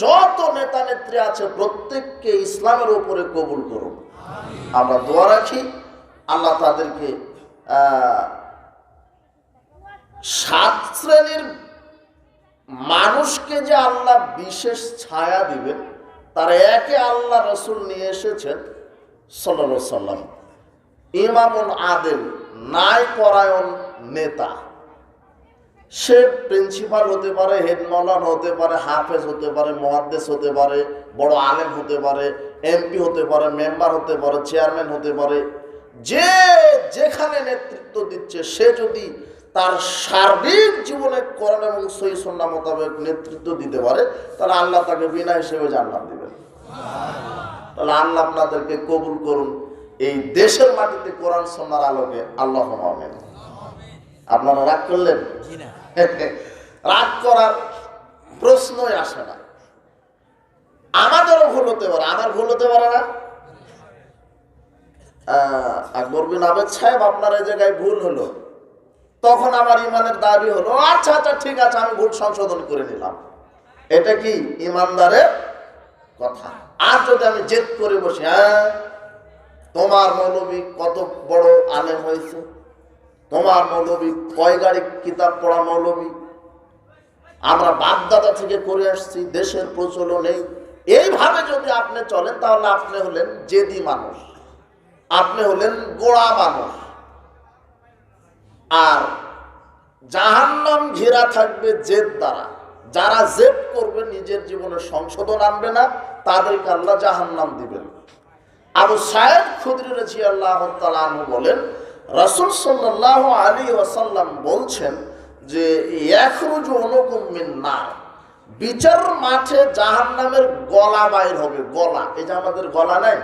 যত নেতা নেত্রী আছে, প্রত্যেককে ইসলামের উপরে কবুল করুন। আমরা দোয়া রাখি, আল্লাহ তাদেরকে সাত শ্রেণির মানুষকে যে আল্লাহ বিশেষ ছায়া দিবেন, তার একে আল্লাহ রসুল নিয়ে এসেছেন সাল্লা সাল্লাম ইমামুল আদেল ন্যায় পরায়ণ নেতা। সে প্রিন্সিপাল হতে পারে, হেড হতে পারে, হাফেজ হতে পারে মহাদ্দেশ হতে পারে, বড় আলেম হতে পারে, এমপি হতে পারে, মেম্বার হতে পারে, চেয়ারম্যান হতে পারে। যে যেখানে নেতৃত্ব দিচ্ছে, সে যদি তার সার্বিক জীবনে করণ এবং সই সন্না মোতাবেক নেতৃত্ব দিতে পারে, তাহলে আল্লাহ তাকে বিনা হিসেবে জান্নাত দিবেন। তাহলে আল্লাহ আপনাদেরকে কবুল করুন। এই দেশের মাটিতে কোরআন সন্ন্যার আলোকে আল্লাহ আমেন। আপনারা রাগ করলেন? রাগ করার প্রশ্নই আসে না। আমাদেরও ভুল হতে পারে আমার ভুল হতে পারে না। আকবর বিন আবেদ সাহেব আপনার এই জায়গায় ভুল হলো। তখন আমার ইমানের দাবি হলো আচ্ছা আচ্ছা ঠিক আছে আমি ভুল সংশোধন করে নিলাম। এটা কি ইমানদারের কথা? আর যদি আমি জেদ করে বসি হ্যাঁ তোমার মৌলবী কত বড় আলেম হয়েছে। তোমার মৌলবী কয় গাড়ি কিতাব পড়া মৌলবী। আমরা বাপদাদা থেকে করে আসছি, দেশের প্রচলনে এইভাবে যদি আপনি চলেন, তাহলে আপনি হলেন জেদি মানুষ। আপনি হলেন গোড়া মানুষ। আর জাহান্নাম ঘেরা থাকবে জেদ দ্বারা। যারা জেদ করবে, নিজের জীবনে সংশোধন আনবে না, তাদেরকে আল্লাহ জাহান্নাম দিবেন। আবু সাহেব খুদরি রাজি আল্লাহ বলেন রাসুল সাল্লাহ আলী ওয়াসাল্লাম বলছেন যে একরুজ অনুকুম মিন নার। বিচার মাঠে জাহান্নামের গলা বাইর হবে, গলা। এই যে আমাদের গলা নেই?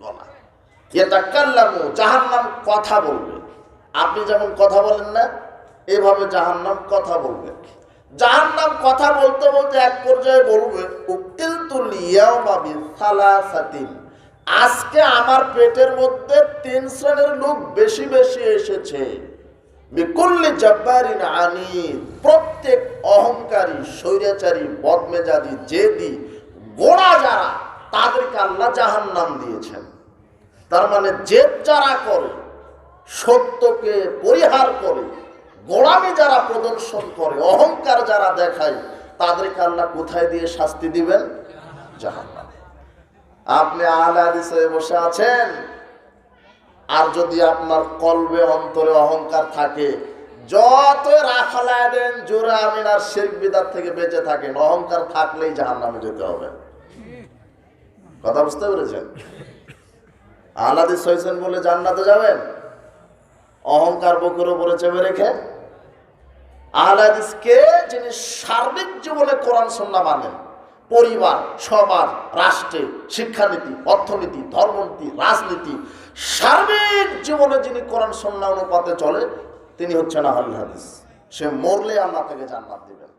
গলা। এটা কাল্লামু জাহান্নাম কথা বলবে। আপনি যেমন কথা বলেন না, এভাবে জাহান্নাম কথা বলবে। জাহান্নাম কথা বলতে বলতে এক পর্যায়ে বলবে উকিল তুলিয়াও বাবি সালাসাতিন আজকে আমার পেটের মধ্যে তিন শ্রেণির লোক বেশি বেশি এসেছে। বিকুল্লি জব্বারিন আনি প্রত্যেক অহংকারী, স্বৈরাচারী, বদমেজাজি, জেদি, গোড়া যারা, তাদেরকে আল্লাহ জাহান্নাম দিয়েছেন। তার মানে জেদ যারা করে, সত্যকে পরিহার করে, গোড়ামি যারা প্রদর্শন করে, অহংকার যারা দেখায়, তাদেরকে আল্লাহ কোথায় দিয়ে শাস্তি দিবেন? জাহান্নাম। আপনি আহলে হাদিসে বসে আছেন? আর যদি আপনার কলবে অন্তরে অহংকার থাকে যত রাখালায় দেন, জোরে আমিন আর শেখ বিদার থেকে বেঁচে থাকেন। অহংকার থাকলেই জাহান্নামে যেতে হবে। কথা বুঝতে পেরেছেন? আহলাদিস হয়েছেন বলে জান্নাতে যাবেন? অহংকার বকুর উপরে চেপে রেখে? আহলাদিসকে যিনি সার্বিক জীবনে কোরআন সন্না মানেন পরিবার, সমাজ, রাষ্ট্রে, শিক্ষানীতি, অর্থনীতি, ধর্মনীতি, রাজনীতি, সার্বিক জীবনে যিনি কোরআন সন্না অনুপাতে চলে, তিনি হচ্ছেন আহল হাদিস। সে মরলে আল্লাহ থেকে জান্নাত দিবেন।